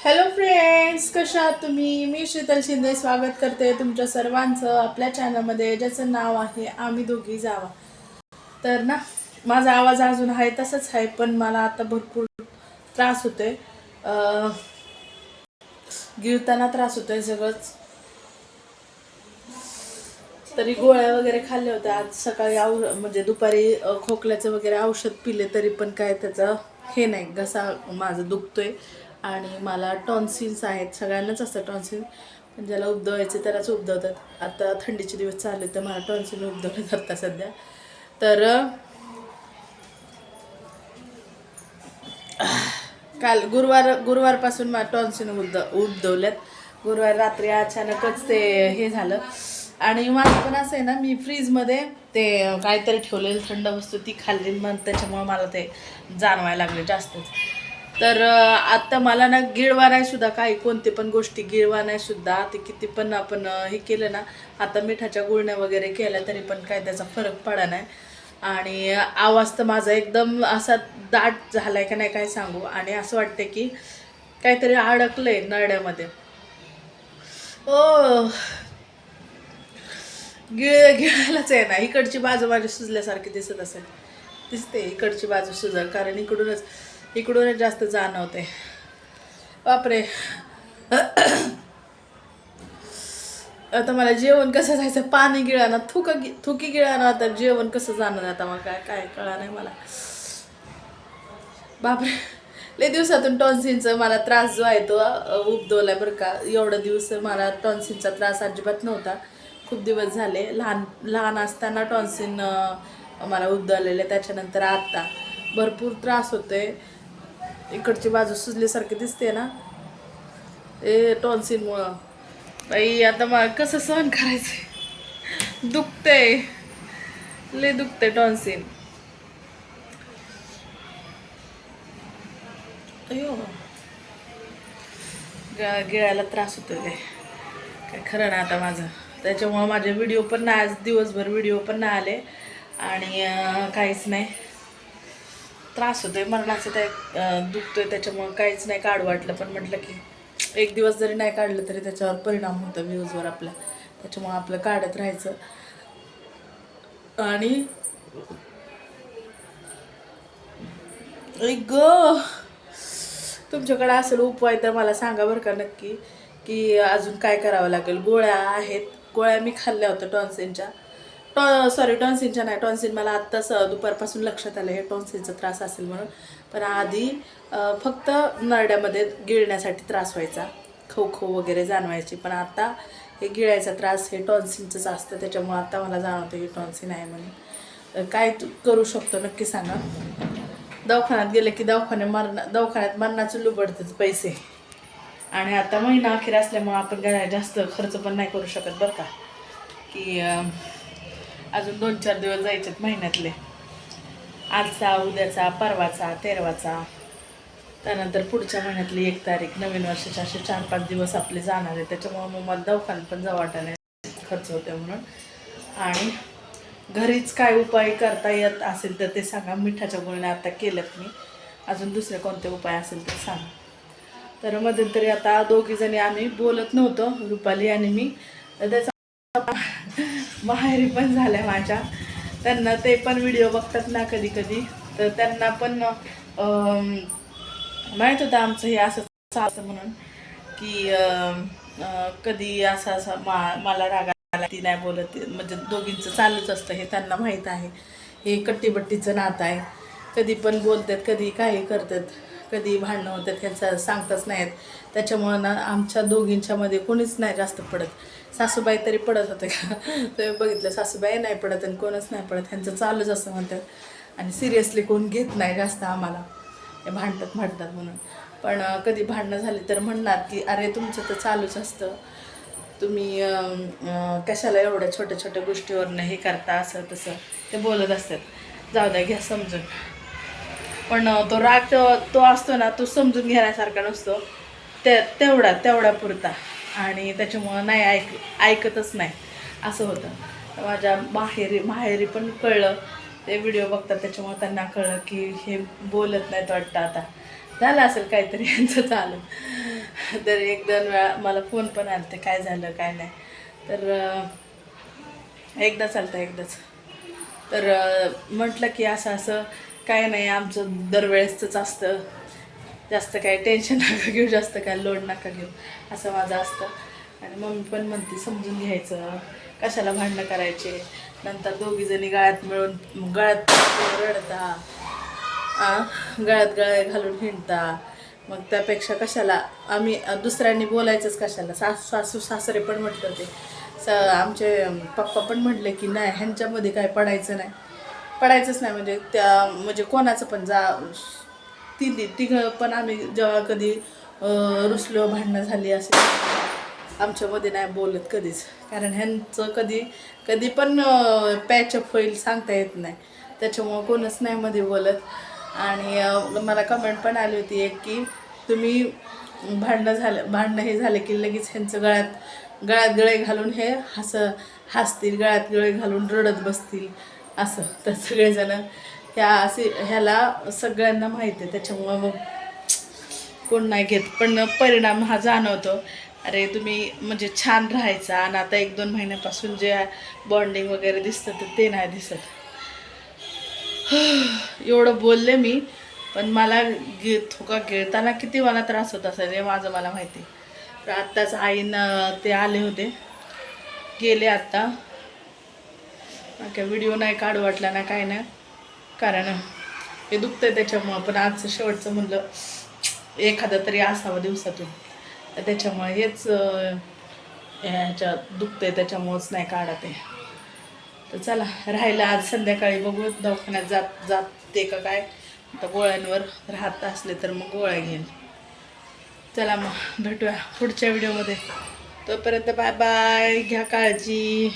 Hello friends कशा आहात तुम्ही? मी शीतल शिंदे स्वागत करते तुमच्या सर्वांचं आपल्या चॅनलमध्ये ज्याचं नाव आहे आम्ही दोघी जावा. तर ना माझा आवाज अजून आहे तसंच आहे पण मला आता भरपूर त्रास होतोय. गिळताना त्रास होतोय सगळंच. तरी गोळ्या वगैरे खाल्ल्या होत्या. आज सकाळी औ म्हणजे दुपारी खोकल्याचं वगैरे औषध पिले तरी पण काय त्याचं हे नाही. घसा माझं दुखतोय. आणि मला टॉन्सिल्स आहेत सगळ्यांनाच असतं टॉन्सिल. पण ज्याला उबदवायचे त्यालाच उबदवतात. आता थंडीचे दिवस चालले तर मला टॉन्सिल उबदवले जातात सध्या. तर काल गुरुवार गुरुवारपासून मला टॉन्सिल उबद उबदवल्यात. गुरुवार रात्री अचानकच ते हे झालं. आणि माझं पण असं आहे ना मी फ्रीजमध्ये ते काहीतरी ठेवलेलं थंड वस्तू ती खाल्ली मग त्याच्यामुळे मला ते जाणवायला लागले जास्तच. तर आत्ता आता मला ना गिळवा नाही सुद्धा काही कोणते पण गोष्टी गिळवा नाही सुद्धा. ते किती पण आपण हे केलं ना आता मिठाच्या गुळण्या वगैरे केल्या तरी पण काय त्याचा फरक पडा नाही. आणि आवाज तर माझा एकदम असा दाट झालाय का नाही काय सांगू. आणि असं वाटतं की काहीतरी अडकलंय नरड्यामध्ये ओ गिळ गिळायलाच आहे ना इकडची बाजू माझी सुजल्यासारखी दिसत असेल. दिसते इकडची बाजू सुजल कारण इकडूनच इकडूनच जास्त जाणवते. बापरे. आता मला जेवण कसं जायचं? पाणी गिळाना थुक गि थुकी गिळाना आता जेवण कसं जाणार आता मग काय काय कळा नाही मला. बापरे. लय दिवसातून टॉन्सिनचा मला त्रास जो आहे तो उपदवला बरं का. एवढं दिवस मला टॉन्सिनचा त्रास अजिबात नव्हता. खूप दिवस झाले. लहान लहान असताना टॉन्सिन मला उबदवलेले त्याच्यानंतर आता भरपूर त्रास होतोय. इकडची बाजू सुजल्यासारखी दिसते ना. ए टॉन्सिनमुळं. बाई आता मग कसं सहन करायचं दुखतंय. लय दुखतंय टॉन्सिन. अयो. गिळायला त्रास होतो काय काय खरं ना आता माझं. त्याच्यामुळं माझे व्हिडिओ पण नाही आज दिवसभर व्हिडिओ पण नाही आले. आणि काहीच नाही. त्रास होतोय मरणाचं ते दुखतोय त्याच्यामुळं काहीच नाही काढ वाटलं. पण म्हटलं की एक दिवस जरी नाही काढलं तरी त्याच्यावर परिणाम होतो व्ह्यूजवर आपल्या त्याच्यामुळं आपलं काढत राहायचं. आणि ग तुमच्याकडे असेल उपाय तर मला सांगा बरं का नक्की की अजून काय करावं लागेल? गोळ्या आहेत. गोळ्या मी खाल्ल्या होत्या टॉन्सिनच्या. टॉ सॉरी टॉन्सिनच्या नाही टॉन्सिन मला आत्ताच दुपारपासून लक्षात आलं हे टॉन्सिनचा त्रास असेल म्हणून. पण आधी फक्त नरड्यामध्ये गिळण्यासाठी त्रास व्हायचा. खो खो वगैरे जाणवायची पण आता हे गिळायचा त्रास हे टॉन्सिनचंच असतं. त्याच्यामुळं आता मला जाणवतं हे टॉन्सिन आहे म्हणून. काय तू करू शकतो नक्की सांगा. दवाखान्यात गेलं की दवाखाने मरणा दवाखान्यात मरणाचं लुबडतेच पैसे. आणि आता महिना अखेर असल्यामुळं आपण काय जास्त खर्च पण नाही करू शकत बरं का. की अजून दोन चार दिवस जायचेत महिन्यातले. आजचा उद्याचा परवाचा तेरवाचा. त्यानंतर पुढच्या महिन्यातली एक तारीख नवीन वर्षाचे असे चार पाच दिवस आपले जाणार आहे त्याच्यामुळं मग मला दवाखान्यात पण जाऊ वाटत खर्च होते म्हणून. आणि घरीच काय उपाय करता येत असेल तर ते सांगा. मिठाच्या गुळण्या आता केल्यात मी. अजून दुसरे कोणते उपाय असेल तर सांगा. तर मध्यंतरी आता दोघीजणी आम्ही बोलत नव्हतो रुपाली आणि मी. त्याचा माहेरी पण झाल्या माझ्या. त्यांना ते पण व्हिडिओ बघतात ना कधी कधी तर त्यांना पण माहीत होतं आमचं हे असं असं म्हणून की कधी असं असं मा मला राग आला ती नाही बोलत. म्हणजे दोघींचं चालूच असतं हे त्यांना माहीत आहे. हे कट्टीबट्टीचं नातं आहे. कधी पण बोलतात कधी काही करतात. कधी भांडणं होतात ह्यांचं सांगताच नाहीत. त्याच्यामुळं ना आमच्या दोघींच्यामध्ये कोणीच नाही जास्त पडत. सासूबाई तरी पडत होते का? तुम्ही बघितलं सासूबाई नाही पडत आणि कोणच नाही पडत. ह्यांचं चालूच असं म्हणतात. आणि सिरियसली कोण घेत नाही जास्त आम्हाला. हे भांडतात भांडतात म्हणून. पण कधी भांडणं झाली तर म्हणणार की अरे तुमचं तर चालूच असतं. तुम्ही कशाला एवढ्या छोट्या छोट्या गोष्टीवरनं हे करता असं तसं ते बोलत असतात. जाऊ द्या घ्या समजून. पण तो राग तो- असतो ना तो समजून घेण्यासारखा नसतो. ते तेवढा तेवढा पुरता. आणि त्याच्यामुळं नाही ऐक ऐकतच नाही. असं होतं. माझ्या माहेरी माहेरी पण कळलं. ते व्हिडिओ बघतात त्याच्यामुळे त्यांना कळलं की हे बोलत नाहीत वाटतं आता. झालं असेल काहीतरी यांचं चालू. तर एक दोन वेळा मला फोन पण आलते काय झालं काय नाही. तर एकदा चालतं एकदाच. तर म्हटलं की असं असं काय नाही आमचं दरवेळेसच असतं. जास्त काय टेन्शन नका घेऊ जास्त काय लोड नका घेऊ. असं माझं असतं. आणि मम्मी पण म्हणते समजून घ्यायचं. कशाला भांडणं करायचे? नंतर दोघीजणी गळ्यात मिळून गळ्यात रडता. गळ्यात गळ्या घालून हिंडता. मग त्यापेक्षा कशाला? आम्ही दुसऱ्यांनी बोलायचंच कशाला? सासू सासू सासरे पण म्हटलं ते स आमचे पप्पा पण म्हटले की नाही ह्यांच्यामध्ये काय पडायचं नाही. पडायचंच नाही. म्हणजे त्या म्हणजे कोणाचं पण जा ती तिघं पण आम्ही जेव्हा कधी रुसलो भांडणं झाली असे आमच्यामध्ये नाही बोलत कधीच. कारण ह्यांचं कधी कधी पण पॅचअप होईल सांगता येत नाही. त्याच्यामुळं कोणच नाही मध्ये बोलत. आणि मला कमेंट पण आली होती एक की तुम्ही भांडणं झालं भांडणं हे झालं की लगेच ह्यांचं गळ्यात गळ्यात गळे घालून हे हस हसतील गळ्यात गळे घालून रडत बसतील. असं तर सगळेजणं ह्या असे ह्याला सगळ्यांना माहिती आहे. त्याच्यामुळं मग कोण नाही घेत. पण परिणाम हा जाणवतो. अरे तुम्ही म्हणजे छान राहायचा आणि आता एक दोन महिन्यापासून जे बॉन्डिंग वगैरे दिसतं तर ते नाही दिसत. एवढं बोलले मी पण मला गे थोका गिळताना किती मला त्रास होत असेल हे माझं मला माहिती तर आत्ताच आईनं ते आले होते. गेले आत्ता काय व्हिडिओ नाही काढू वाटला ना काय ना. कारण हे दुखतंय त्याच्यामुळं. पण आजचं शेवटचं म्हणलं एखादा तरी असावा दिवसातून. त्याच्यामुळं त्याच्यामुळे हेच ह्याच्या ह्याच्यात आहे त्याच्यामुळंच नाही काढत आहे तर चला राहिलं आज संध्याकाळी बघू दवाखान्यात जात जाते का काय? आता गोळ्यांवर राहत असले तर मग गोळ्या घेईन. चला मग भेटूया पुढच्या व्हिडिओमध्ये. तोपर्यंत बाय बाय घ्या काळजी.